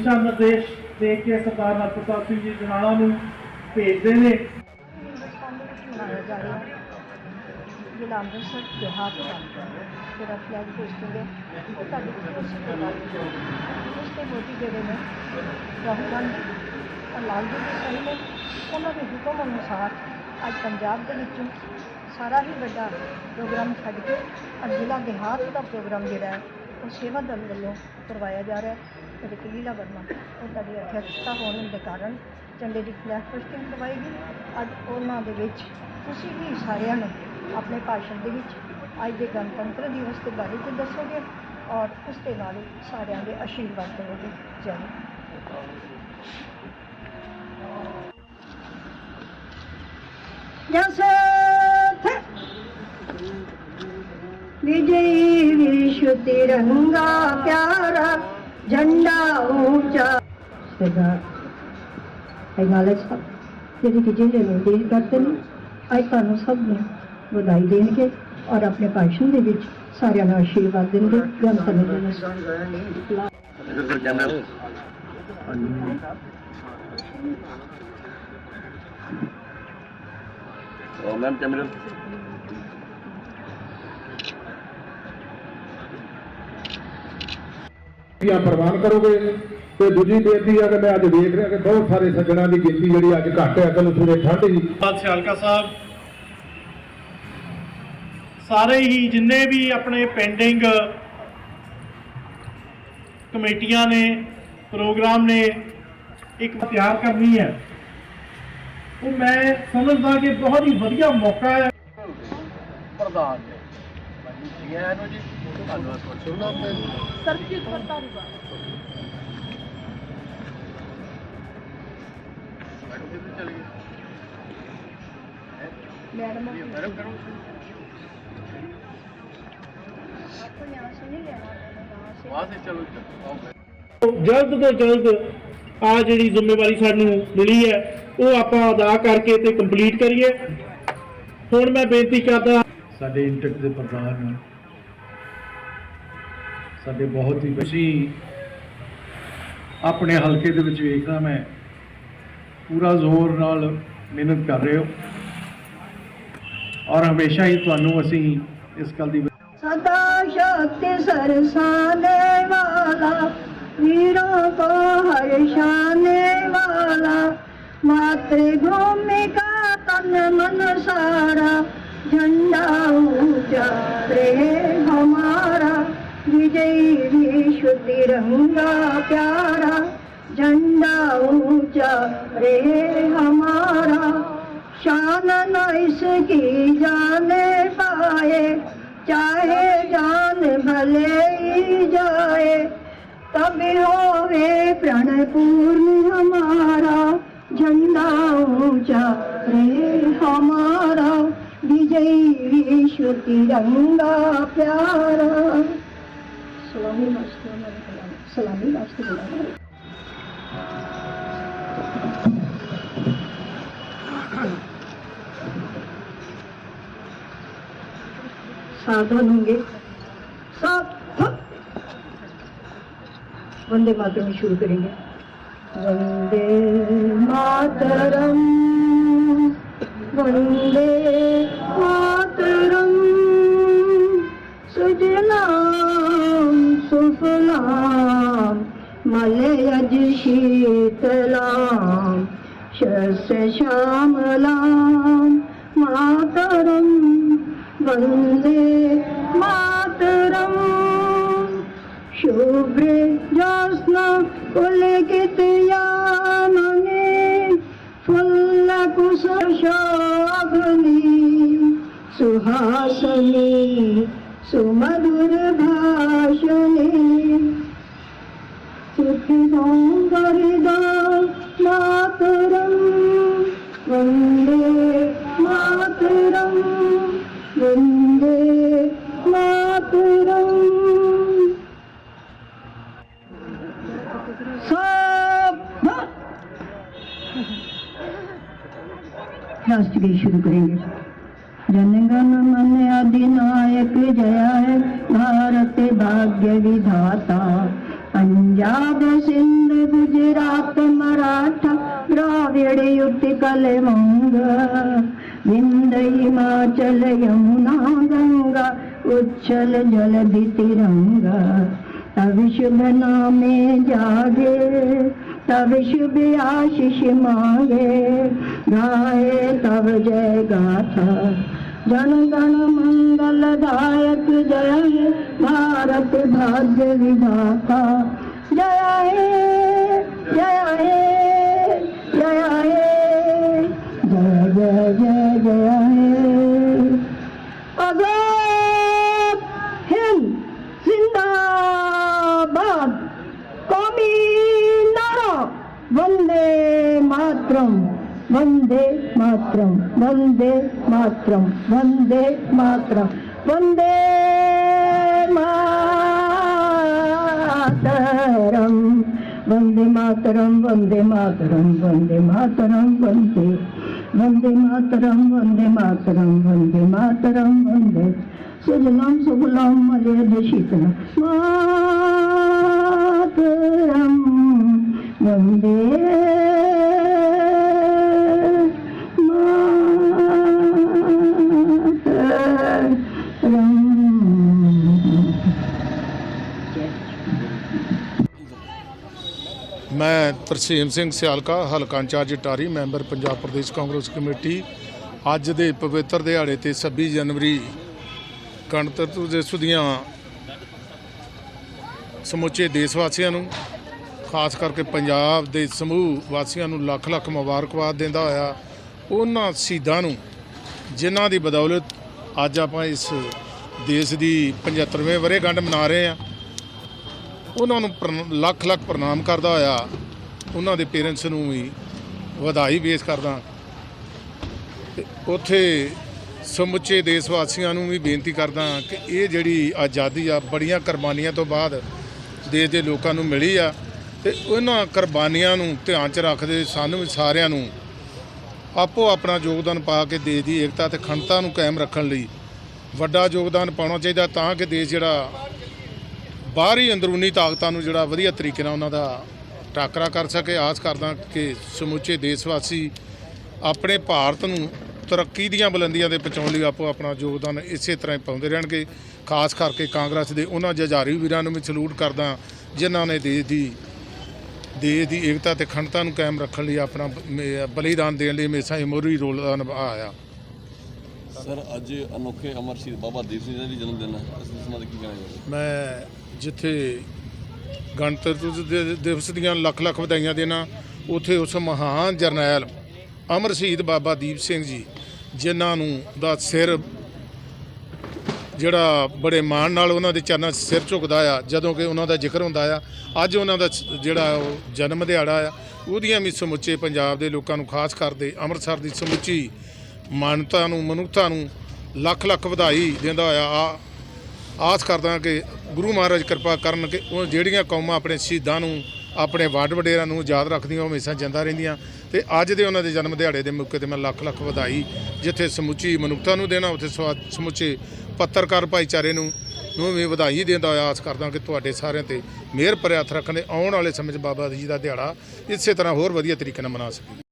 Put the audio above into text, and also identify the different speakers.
Speaker 1: ਦਿਸ਼ਾ ਨਿਰਦੇਸ਼ ਦੇ ਕੇ ਸਰਦਾਰ ਨਰਪ੍ਰਤਾਪ ਸਿੰਘ ਜੀ ਜਨਾਲਾ ਨੂੰ ਭੇਜਦੇ ਨੇ
Speaker 2: ਹਿੰਦੁਸਤਾਨ ਦੇ ਵਿੱਚ ਮਨਾਇਆ ਜਾ ਰਿਹਾ ਹੈ ਜ਼ਿਲ੍ਹਾ ਅੰਮ੍ਰਿਤਸਰ ਤਿਉਹਾਰ ਦਾ ਜਿਹੜਾ ਫਲੈਗ ਹੋਸਟਿੰਗ ਹੈ ਉਹ ਤੁਹਾਡੇ ਕੋਲ ਉਸ ਤੋਂ ਬਾਅਦ ਉਸ ਤੇ ਮੋਦੀ ਜਿਹੜੇ ਨੇ ਰਾਹੁਲ ਗਾਂਧੀ ਔਰ ਲਾਲ ਜੀ ਦੇ ਸਹੀ ਨੇ ਉਹਨਾਂ ਦੇ ਹੁਕਮ ਅਨੁਸਾਰ ਅੱਜ ਪੰਜਾਬ ਦੇ ਵਿੱਚ ਸਾਰਾ ਹੀ ਵੱਡਾ ਪ੍ਰੋਗਰਾਮ ਛੱਡ ਕੇ ਅੱਜ ਜ਼ਿਲ੍ਹਾ ਦਿਹਾਤ ਦਾ ਪ੍ਰੋਗਰਾਮ ਜਿਹੜਾ ਹੈ ਉਹ ਸੇਵਾ ਦਲ ਵੱਲੋਂ ਕਰਵਾਇਆ ਜਾ ਰਿਹਾ ਅਤੇ ਲੀਲਾ ਵਰਮਾ ਉਹਨਾਂ ਦੀ ਅਧਿਅਕਸ਼ਤਾ ਹੋਣ ਦੇ ਕਾਰਨ ਝੰਡੇ ਦੀ ਫਲੈਗ ਹੋਸਟਿੰਗ ਕਰਵਾਈ ਗਈ ਅੱਜ ਉਹਨਾਂ ਦੇ ਵਿੱਚ ਤੁਸੀਂ ਵੀ ਸਾਰਿਆਂ ਨੂੰ ਆਪਣੇ ਭਾਸ਼ਣ ਦੇ ਵਿੱਚ ਅੱਜ ਦੇ ਗਣਤੰਤਰ ਦਿਵਸ ਦੇ ਬਾਰੇ ਤੇ ਦੱਸੋਗੇ ਔਰ ਉਸ ਦੇ ਨਾਲ ਸਾਰਿਆਂ ਦੇ ਆਸ਼ੀਰਵਾਦ ਕਰੋਗੇ ਜੈ ਜਸਥ ਵਿਜੇ विश्व तिरंगा प्यारा झंडा ऊंचा सरदार ਅਗਨਾਲਜ ਸਾਹਿਬ ਜਿਹੜੇ ਕਿ ਜਿਹੜੇ ਨਿਰਦੇਸ਼ ਕਰਦੇ ਨੇ ਅੱਜ ਤੁਹਾਨੂੰ ਸਭ ਨੂੰ ਵਧਾਈ ਦੇਣਗੇ ਔਰ ਆਪਣੇ ਭਾਸ਼ਣ ਦੇ ਵਿੱਚ ਸਾਰਿਆਂ ਨੂੰ ਆਸ਼ੀਰਵਾਦ ਦੇਣਗੇ ਗਣਤੰਤਰ ਦਿਵਸ
Speaker 3: और मैम कैमरे
Speaker 4: ਆਂ ਪ੍ਰਵਾਨ ਕਰੋਗੇ? ਤੇ ਦੂਜੀ ਬੇਨਤੀ ਆ ਕਿ ਮੈਂ ਅੱਜ ਵੇਖ ਰਿਹਾ ਕਿ ਬਹੁਤ ਸਾਰੇ ਸੱਜਣਾਂ ਦੀ ਗਿਣਤੀ ਜਿਹੜੀ ਅੱਜ ਘੱਟ ਹੈ ਕੱਲ ਥੋੜੇ ਠੰਡ ਹੀ
Speaker 1: ਬਾਦ ਸਾਹਿਬ ਸਾਰੇ ਹੀ ਜਿੰਨੇ ਵੀ ਆਪਣੇ ਪੈਂਡਿੰਗ ਕਮੇਟੀਆਂ ਨੇ ਪ੍ਰੋਗਰਾਮ ਨੇ ਇੱਕ ਤਿਆਰ ਕਰਨੀ ਹੈ। ਉਹ ਮੈਂ ਸਮਝਦਾ ਕਿ ਬਹੁਤ ਹੀ ਵਧੀਆ ਮੌਕਾ ਹੈ।
Speaker 3: ਪ੍ਰਧਾਨ जी आया नो जी धन्यवाद सुनना
Speaker 2: ਸਰਬਜੀਤ ਕਰਤਾਰੀ
Speaker 3: मैडम कितने चली गई
Speaker 2: मैडम
Speaker 3: मैडम करो
Speaker 2: आपको यहाँ से नहीं लेना वहाँ से
Speaker 3: वहाँ से चलो आओ
Speaker 1: ਜਲਦ ਤੋਂ ਜਲਦ ਆ ਜਿਹੜੀ ਜ਼ਿੰਮੇਵਾਰੀ ਸਾਨੂੰ ਮਿਲੀ ਹੈ ਉਹ ਆਪਾਂ ਅਦਾ ਕਰਕੇ ਤੇ ਕੰਪਲੀਟ ਕਰੀਏ ਹੁਣ ਮੈਂ ਬੇਨਤੀ ਕਰਦਾ
Speaker 4: ਸਾਡੇ ਇੰਟਕ ਦੇ ਪ੍ਰਧਾਨ ਸਾਡੇ ਬਹੁਤ ਹੀ ਤੁਸੀਂ ਆਪਣੇ ਹਲਕੇ ਦੇ ਵਿੱਚ ਵੇਖਦਾ ਮੈਂ ਪੂਰਾ ਜ਼ੋਰ ਨਾਲ ਮਿਹਨਤ ਕਰ ਰਹੇ ਹੋ। ਔਰ ਹਮੇਸ਼ਾ ਹੀ ਤੁਹਾਨੂੰ ਅਸੀਂ ਇਸ ਗੱਲ ਦੀ
Speaker 2: ਸਦਾ ਸ਼ਕਤੀ ਸਰਸਾਨੇ ਵਾਲਾ, ਵੀਰੋਂ ਕੋ ਹਰਸ਼ਾਨੇ ਵਾਲਾ। ਮਾਤ੍ਰੀ ਭੂਮਿਕਾ ਤਨ ਮਨ ਸਾਰਾ झंडा ऊँचा रहे हमारा, विजयी विश्व तिरंगा प्यारा। झंडा ऊँचा रहे हमारा, शान न इसकी जाने पाए। चाहे जान भले ही जाए तभी होवे प्रण पूर्ण हमारा। झंडा ऊँचा रे हमारा। विजयी विश्व तिरंगा प्यारा। सलामी सलामी वास्ते बुलाना सावधान होंगे। वंदे मातरम शुरू करेंगे। वंदे मातरम। वंदे मातरम सुजलाम सुफलाम मलयज शीतलाम शस्य श्यामलाम मातरम वन्दे सुहासनि सुमधुरभाषणे सुखिदं वरदं मातरं वन्दे मातरम् वन्दे मातरम् सब राष्ट्र गीत शुरू करेंगे अधिनायक जय है भारत भाग्य विधाता पंजाब सिंध गुजरात मराठा द्राविड उत्कल मंग विंद हिमाचल यमुना गंगा उच्छल जल तिरंगा तब शुभ नामे जागे तब शुभ आशीष मांगे गाए तब जय गाथा जन गण मंगल दायक जय हे भारत भाग्य विधाता जय हे जय हे जय हे जय जय जय जय हे आजाद हिंद जिंदाबाद कौमी नारा वंदे मातरम वन्दे मातरं वन्दे मातरं वन्दे मातरं वन्दे मातरं वन्दे मातरं वन्दे मातरं वन्दे मातरं वन्दे वन्दे मातरं वन्दे मातरं वन्दे मातरं वन्दे सुजलां सुफलां मलयजशीतलं मातरं वन्दे
Speaker 5: ਮੈਂ ਤਰਸੀਮ ਸਿੰਘ ਸਿਆਲਕਾ, ਹਲਕਾ in charge Tari, member Punjab Pradesh Congress committee, ਅੱਜ ਦੇ ਪਵਿੱਤਰ ਦਿਹਾੜੇ ਤੇ 26 ਜਨਵਰੀ ਗਣਤੰਤਰ ਦਿਵਸ ਦੀਆਂ ਸਮੁੱਚੇ ਦੇਸ਼ ਵਾਸੀਆਂ ਨੂੰ, ਖਾਸ ਕਰਕੇ ਪੰਜਾਬ ਦੇ ਸਮੂਹ ਵਾਸੀਆਂ ਨੂੰ ਲੱਖ ਲੱਖ ਮੁਬਾਰਕਬਾਦ ਦਿੰਦਾ ਹੋਇਆ ਉਹਨਾਂ ਸ਼ਹੀਦਾਂ ਨੂੰ, ਜਿਨ੍ਹਾਂ ਦੀ ਬਦੌਲਤ ਅੱਜ ਆਪਾਂ ਇਸ ਦੇਸ਼ ਦੀ 75ਵੇਂ ਵਰ੍ਹੇਗੰਢ ਮਨਾ ਰਹੇ ਹਾਂ, ਉਹਨਾਂ ਨੂੰ ਪ੍ਰਣ- ਲੱਖ ਲੱਖ ਪ੍ਰਣਾਮ ਕਰਦਾ ਹੋਇਆ ਉਹਨਾਂ ਦੇ ਪੇਰੈਂਟਸ ਨੂੰ ਵੀ ਵਧਾਈ ਪੇਸ਼ ਕਰਦਾ। ਤੇ ਉੱਥੇ ਸਮੁੱਚੇ ਦੇਸ਼ ਵਾਸੀਆਂ ਨੂੰ ਵੀ ਬੇਨਤੀ ਕਰਦਾ ਕਿ ਇਹ ਜਿਹੜੀ ਆਜ਼ਾਦੀ ਆ, ਬੜੀਆਂ ਕੁਰਬਾਨੀਆਂ ਤੋਂ ਬਾਅਦ ਦੇਸ਼ ਦੇ ਲੋਕਾਂ ਨੂੰ ਮਿਲੀ ਆ ਤੇ ਉਹਨਾਂ ਕੁਰਬਾਨੀਆਂ ਨੂੰ ਧਿਆਨ 'ਚ ਰੱਖਦੇ ਸਾਨੂੰ ਵੀ ਸਾਰਿਆਂ ਨੂੰ ਆਪੋ ਆਪਣਾ ਯੋਗਦਾਨ ਪਾ ਕੇ ਦੇਸ਼ ਦੀ ਏਕਤਾ ਤੇ ਅਖੰਡਤਾ ਨੂੰ ਕਾਇਮ ਰੱਖਣ ਲਈ ਵੱਡਾ ਯੋਗਦਾਨ ਪਾਉਣਾ ਚਾਹੀਦਾ ਤਾਂ ਕਿ ਦੇਸ਼ ਜਿਹੜਾ ਬਾਹਰੀ ਅੰਦਰੂਨੀ ਤਾਕਤਾਂ ਨੂੰ ਜਿਹੜਾ ਵਧੀਆ ਤਰੀਕੇ ਨਾਲ ਉਹਨਾਂ ਦਾ ਟਾਕਰਾ ਕਰ ਸਕੇ। ਆਸ ਕਰਦਾ ਕਿ ਸਮੁੱਚੇ ਦੇਸ਼ ਵਾਸੀ ਆਪਣੇ ਭਾਰਤ ਨੂੰ ਤਰੱਕੀ ਦੀਆਂ ਬੁਲੰਦੀਆਂ ਤੇ ਪਹੁੰਚਾਉਣ ਲਈ ਆਪੋ ਆਪਣਾ ਯੋਗਦਾਨ ਇਸੇ ਤਰ੍ਹਾਂ ਹੀ ਪਾਉਂਦੇ ਰਹਿਣਗੇ। ਖਾਸ ਕਰਕੇ ਕਾਂਗਰਸ ਦੇ ਉਹਨਾਂ ਜੁਝਾਰੂ ਵੀਰਾਂ ਨੂੰ ਵੀ ਸਲੂਟ ਕਰਦਾ ਜਿਨ੍ਹਾਂ ਨੇ ਦੇਸ਼ ਦੀ ਦੇਸ਼ ਦੀ ਏਕਤਾ ਤੇ ਅਖੰਡਤਾ ਨੂੰ ਕਾਇਮ ਰੱਖਣ ਲਈ ਆਪਣਾ ਬਲੀਦਾਨ ਦੇਣ ਲਈ ਹਮੇਸ਼ਾ ਹੀ ਮੋਹਰੀ ਰੋਲ ਦਾ ਨਿਭਾਇਆ।
Speaker 6: ਸਰ ਅੱਜ ਅਨੋਖੇ ਅਮਰ ਸ਼ਹੀਦ ਬਾਬਾ ਦੀਪ ਸਿੰਘ ਜੀ ਦਾ ਜਨਮ ਦਿਨ ਹੈ। ਇਸ ਸੰਬੰਧ ਕੀ ਕਹਿਣਾ
Speaker 5: ਮੈਂ ਜਿੱਥੇ ਗਣਤੰਤਰ ਦਿਵਸ ਦੀਆਂ ਲੱਖ ਲੱਖ ਵਧਾਈਆਂ ਦੇਣਾ ਉਥੇ ਉਸ ਮਹਾਨ ਜਰਨੈਲ ਅਮਰ ਸ਼ਹੀਦ ਬਾਬਾ ਦੀਪ ਸਿੰਘ ਜੀ, ਜਿਨ੍ਹਾਂ ਨੂੰ ਦਾ ਸਿਰ ਜਿਹੜਾ ਬੜੇ ਮਾਣ ਨਾਲ ਉਹਨਾਂ ਦੇ ਚਰਨਾਂ 'ਚ ਸਿਰ ਝੁਕਦਾ ਆ, ਜਦੋਂ ਕਿ ਉਹਨਾਂ ਦਾ ਜ਼ਿਕਰ ਹੁੰਦਾ ਆ। ਅੱਜ ਉਹਨਾਂ ਦਾ ਜਿਹੜਾ ਉਹ ਜਨਮ ਦਿਹਾੜਾ ਆ, ਉਹਦੀਆਂ ਵੀ ਸਮੁੱਚੇ ਪੰਜਾਬ ਦੇ ਲੋਕਾਂ ਨੂੰ ਖਾਸ ਕਰਦੇ ਅੰਮ੍ਰਿਤਸਰ ਦੀ ਸਮੁੱਚੀ ਮਾਨਤਾ ਨੂੰ, ਮਨੁੱਖਤਾ ਨੂੰ ਲੱਖ ਲੱਖ ਵਧਾਈ ਦਿੰਦਾ ਹੋਇਆ ਆ, ਆਸ ਕਰਦਾ ਕਿ ਗੁਰੂ ਮਹਾਰਾਜ ਕਿਰਪਾ ਕਰਨ ਕਿ ਉਹ ਜਿਹੜੀਆਂ ਕੌਮਾਂ ਆਪਣੇ ਸ਼ਹੀਦਾਂ ਨੂੰ, ਆਪਣੇ ਵੱਡ ਵਡੇਰਿਆਂ ਨੂੰ ਯਾਦ ਰੱਖਦੀਆਂ, ਉਹ ਹਮੇਸ਼ਾ ਜਿੰਦਾ ਰਹਿੰਦੀਆਂ। ਤੇ ਅੱਜ ਦੇ ਉਹਨਾਂ ਦੇ ਜਨਮ ਦਿਹਾੜੇ ਦੇ ਮੌਕੇ ਤੇ ਮੈਂ ਲੱਖ ਲੱਖ ਵਧਾਈ, ਜਿੱਥੇ ਸਮੁੱਚੀ ਮਨੁੱਖਤਾ ਨੂੰ ਦੇਣਾ, ਉੱਥੇ ਸਵਾ- ਸਮੁੱਚੇ ਪੱਤਰਕਾਰ ਭਾਈਚਾਰੇ ਨੂੰ ਨੂੰ ਵੀ ਵਧਾਈ ਦੇਣ ਦਾ ਆਸ ਕਰਦਾ ਕਿ ਤੁਹਾਡੇ ਸਾਰਿਆਂ ਤੇ ਮਿਹਰ ਭਰਿਆ ਹੱਥ ਰੱਖਣ ਦੇ ਆਉਣ ਵਾਲੇ ਸਮੇਂ 'ਚ ਬਾਬਾ ਜੀ ਦਾ ਦਿਹਾੜਾ ਇਸੇ ਤਰ੍ਹਾਂ ਹੋਰ ਵਧੀਆ ਤਰੀਕੇ ਨਾਲ ਮਨਾ ਸਕੀਏ।